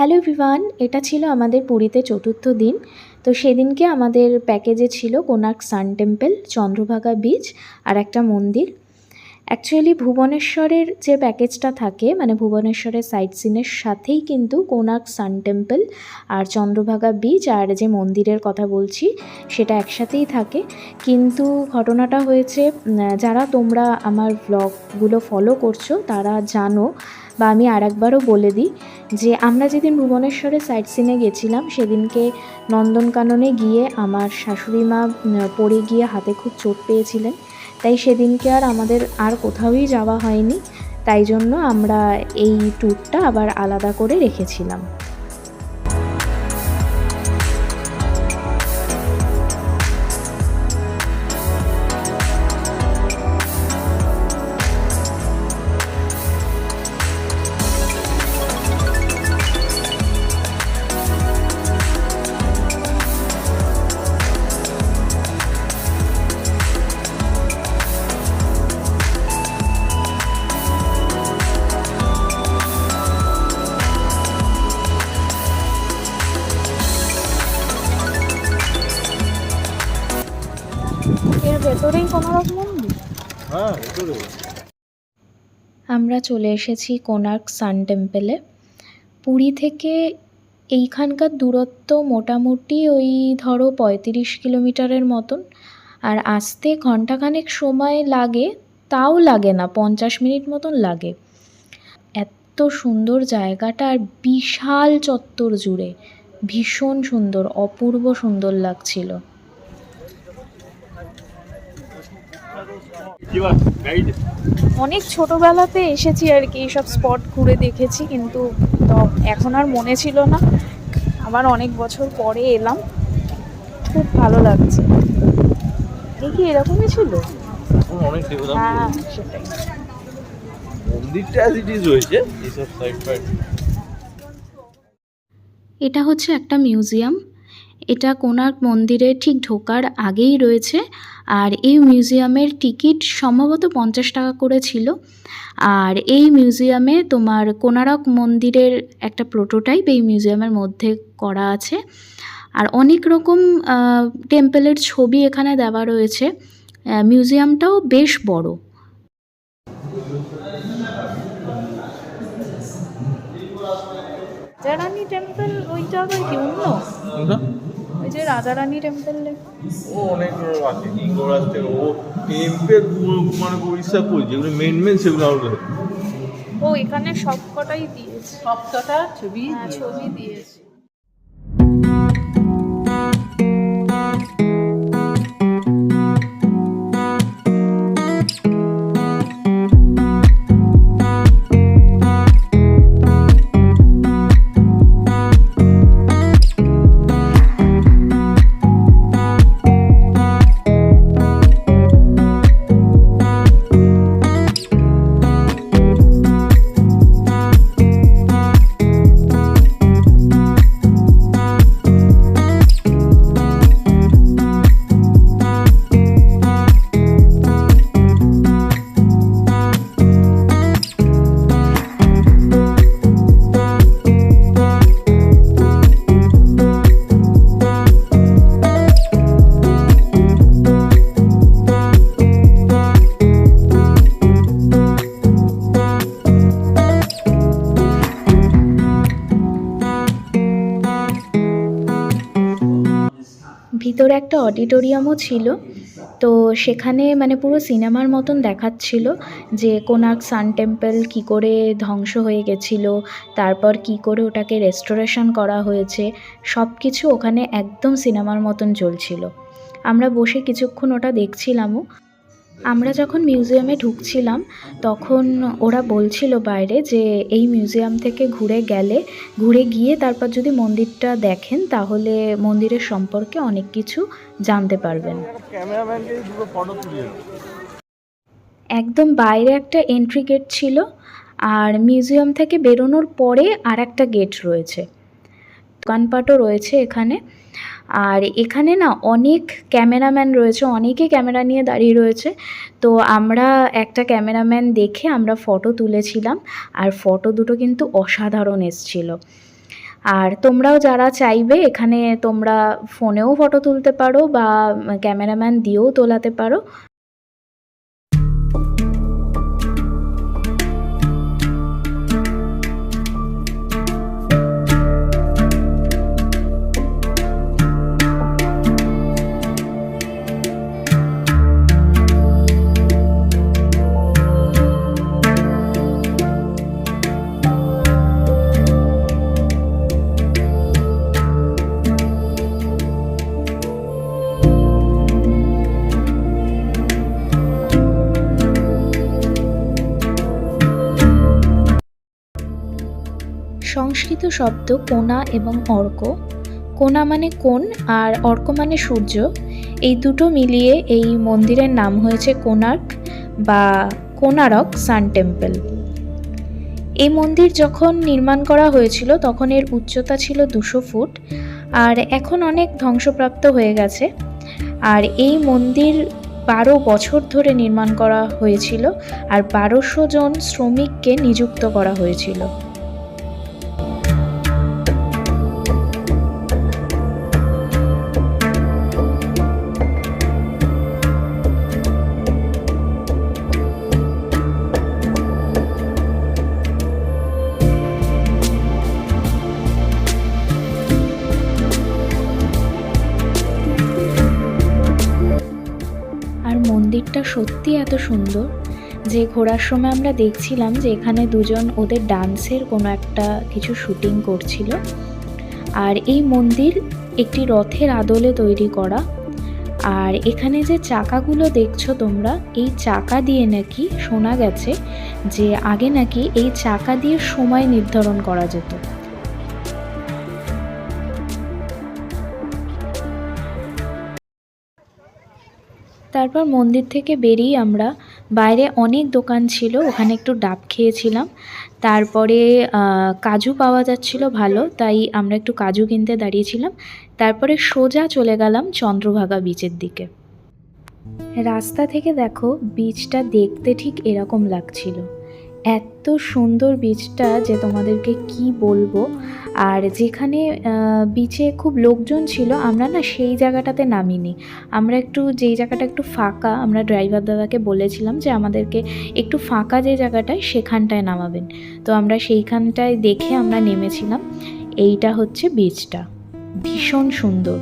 Hello Vivaan এটা ছিল আমাদের পুরীতে চতুর্থ দিন। তো সেদিনকে আমাদের প্যাকেজে ছিল Konark sun temple, Chandrabhaga beach আর একটা মন্দির। অ্যাকচুয়ালি ভুবনেশ্বরের যে প্যাকেজটা থাকে মানে ভুবনেশ্বরের সাইট সিনের সাথেই কিন্তু কোনার্ক সান টেম্পল আর চন্দ্রভাগা বিচ আর যে মন্দিরের কথা বলছি, সেটা একসাথেই থাকে। কিন্তু ঘটনাটা হয়েছে যারা তোমরা আমার ব্লগগুলো ফলো করছ, তারা জানো বা আমি আর একবারও বলে দিই যে আমরা যেদিন ভুবনেশ্বরে সাইট সিনে গেছিলাম, সেদিনকে নন্দনকাননে গিয়ে আমার শাশুড়ি মা পড়ে গিয়ে হাতে খুব চোট পেয়েছিলেন। তাই সেদিনকে আর আমাদের আর কোথাওই যাওয়া হয়নি। তাই জন্য আমরা এই ট্যুরটা আবার আলাদা করে রেখেছিলাম। আমরা চলে এসেছি কোনার্ক সান টেম্পলে। পুরী থেকে এইখানকার দূরত্ব মোটামুটি ওই ধরো পঁয়ত্রিশ কিলোমিটারের মতন। আর আসতে ঘন্টাখানেক সময় লাগে, তাও লাগে না, পঞ্চাশ মিনিট মতন লাগে। এত সুন্দর জায়গাটা আর বিশাল চত্বর জুড়ে। ভীষণ সুন্দর, অপূর্ব সুন্দর লাগছিল কি বল গাইড অনেক ছোটবেলাতে এসেছি আর কি এইসব স্পট ঘুরে দেখেছি কিন্তু তো এখন আর মনে ছিল না। আবার অনেক বছর পরে এলাম খুব ভালো লাগছে। দেখি এরকমই ছিল? হ্যাঁ সেটাই। মন্দিরটা অ্যাজ ইট ইজ রয়েছে এইসব সাইড এটা হচ্ছে একটা মিউজিয়াম এটা কোনার্ক মন্দিরে ঠিক ঢোকার আগেই রয়েছে আর এই মিউজিয়ামের টিকিট সম্ভবত পঞ্চাশ টাকা করে ছিল। আর এই মিউজিয়ামে তোমার কোনারক মন্দিরের একটা প্রোটোটাইপ এই মিউজিয়ামের মধ্যে করা আছে। আর অনেক রকম টেম্পলের ছবি এখানে দেওয়া রয়েছে। মিউজিয়ামটাও বেশ বড়। রাজারানী টেম্পল ওইটা আবার কি অন্য? ওই যে রাজা রানী টেম্পল ও অনেক আছে ইঙ্গরাজ থেকে ও টেম্পেল মানে উড়িষ্যা কই যেগুলো মেন মেন সেগুলো আলাদা ও এখানে সব কটাই দিয়েছে। সবকটা ছবি হ্যাঁ ছবি দিয়েছে। ভিতরে একটা অডিটোরিয়ামও ছিল। তো সেখানে মানে পুরো সিনেমার মতন দেখাচ্ছিল যে কোনার্ক সান টেম্পল কী করে ধ্বংস হয়ে গেছিল, তারপর কি করে ওটাকে রেস্টোরেশন করা হয়েছে সব কিছু ওখানে একদম সিনেমার মতন চলছিল। আমরা বসে কিছুক্ষণ ওটা দেখছিলামও। আমরা যখন মিউজিয়ামে ঢুকছিলাম, তখন ওরা বলছিল বাইরে যে এই মিউজিয়াম থেকে ঘুরে গেলে, ঘুরে গিয়ে তারপর যদি মন্দিরটা দেখেন, তাহলে মন্দিরের সম্পর্কে অনেক কিছু জানতে পারবেন। একদম বাইরে একটা এন্ট্রি গেট ছিল, আর মিউজিয়াম থেকে বেরোনোর পরে আর একটা গেট রয়েছে। দোকানপাটও রয়েছে এখানে। আর এখানে না অনেক ক্যামেরাম্যান রয়েছে, অনেকে ক্যামেরা নিয়ে দাঁড়িয়ে রয়েছে। তো আমরা একটা ক্যামেরাম্যান দেখে আমরা ফটো তুলেছিলাম আর ফটো দুটো কিন্তু অসাধারণ এসছিল। আর তোমরাও যারা চাইবে এখানে তোমরা ফোনেও ফটো তুলতে পারো বা ক্যামেরাম্যান দিয়েও তোলাতে পারো। সংস্কৃত শব্দ কোনা এবং অর্ক। কোনা মানে কোন আর অর্ক মানে সূর্য। এই দুটো মিলিয়ে এই মন্দিরের নাম হয়েছে কোনার্ক বা কোনারক সান টেম্পল। এই মন্দির যখন নির্মাণ করা হয়েছিল তখন এর উচ্চতা ছিল দুশো ফুট আর এখন অনেক ধ্বংসপ্রাপ্ত হয়ে গেছে। আর এই মন্দির বারো বছর ধরে নির্মাণ করা হয়েছিল আর বারোশো জন শ্রমিককে নিযুক্ত করা হয়েছিল। মন্দিরটা সত্যি এত সুন্দর যে ঘোরার সময় আমরা দেখছিলাম যে এখানে দুজন ওদের ডান্সের কোনো একটা কিছু শুটিং করছিল। আর এই মন্দির একটি রথের আদলে তৈরি করা। আর এখানে যে চাকাগুলো দেখছ তোমরা, এই চাকা দিয়ে নাকি শোনা গেছে যে আগে নাকি এই চাকা দিয়ে সময় নির্ধারণ করা যেত। তারপর মন্দির থেকে বেরিয়ে আমরা বাইরে অনেক দোকান ছিল, ওখানে একটু ডাব খেয়েছিলাম। তারপরে কাজু পাওয়া যাচ্ছিল ভালো, তাই আমরা একটু কাজু কিনতে দাঁড়িয়েছিলাম। তারপরে সোজা চলে গেলাম চন্দ্রভাগা বিচের দিকে। রাস্তা থেকে দেখো বীজটা দেখতে ঠিক এরকম লাগছিল। এত সুন্দর বিচটা যে তোমাদেরকে কি বলব? আর যেখানে বিচে খুব লোকজন ছিল, আমরা না সেই জায়গাটাতে নামিনি। আমরা একটু, যেই জায়গাটা একটু ফাঁকা, আমরা ড্রাইভার দাদাকে বলেছিলাম যে আমাদেরকে একটু ফাঁকা যে জায়গাটায় সেখানটায় নামাবেন। তো আমরা সেইখানটায় দেখে আমরা নেমেছিলাম। এইটা হচ্ছে বিচটা ভীষণ সুন্দর।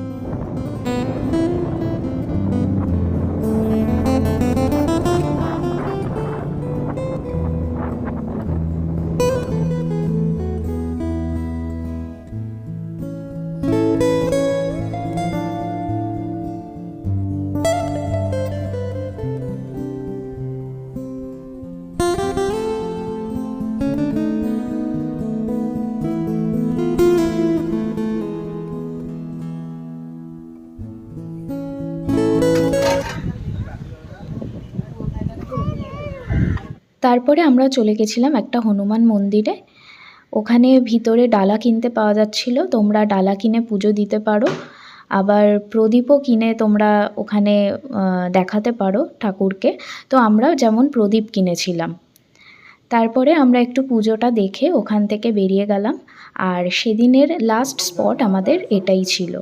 তারপরে আমরা চলে গেছিলাম একটা হনুমান মন্দিরে। ওখানে ভিতরে ডালা কিনতে পাওয়া যাচ্ছিল। তোমরা ডালা কিনে পুজো দিতে পারো। আবার প্রদীপও কিনে তোমরা ওখানে দেখাতে পারো ঠাকুরকে। তো আমরা যেমন প্রদীপ কিনেছিলাম। তারপরে আমরা একটু পুজোটা দেখে ওখান থেকে বেরিয়ে গেলাম। আর সেদিনের লাস্ট স্পট আমাদের এটাই ছিল।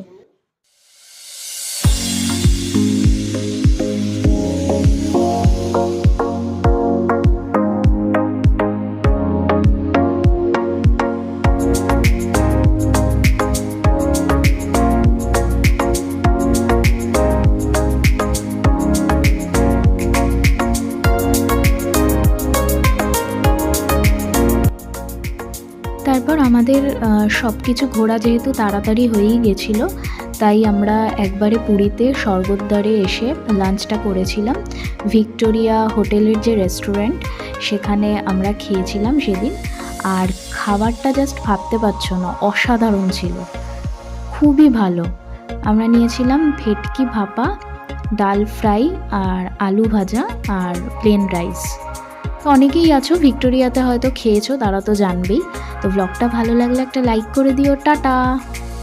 আমাদের সব কিছু ঘোরা যেহেতু তাড়াতাড়ি হয়েই গেছিল, তাই আমরা একবারে পুরীতে স্বর্গদ্বারে এসে লাঞ্চটা করেছিলাম। ভিক্টোরিয়া হোটেলের যে রেস্টুরেন্ট সেখানে আমরা খেয়েছিলাম সেদিন। আর খাবারটা জাস্ট ভাবতে পারছ না, অসাধারণ ছিল। খুবই ভালো। আমরা নিয়েছিলাম ভেটকি ভাপা, ডাল ফ্রাই আর আলু ভাজা আর প্লেন রাইস তো অনেকেই আছো, ভিক্টোরিয়াতে হয়তো খেয়েছো, তারা তো জানবেই। তো ব্লগটা ভালো লাগলে একটা লাইক করে দিও, টাটা!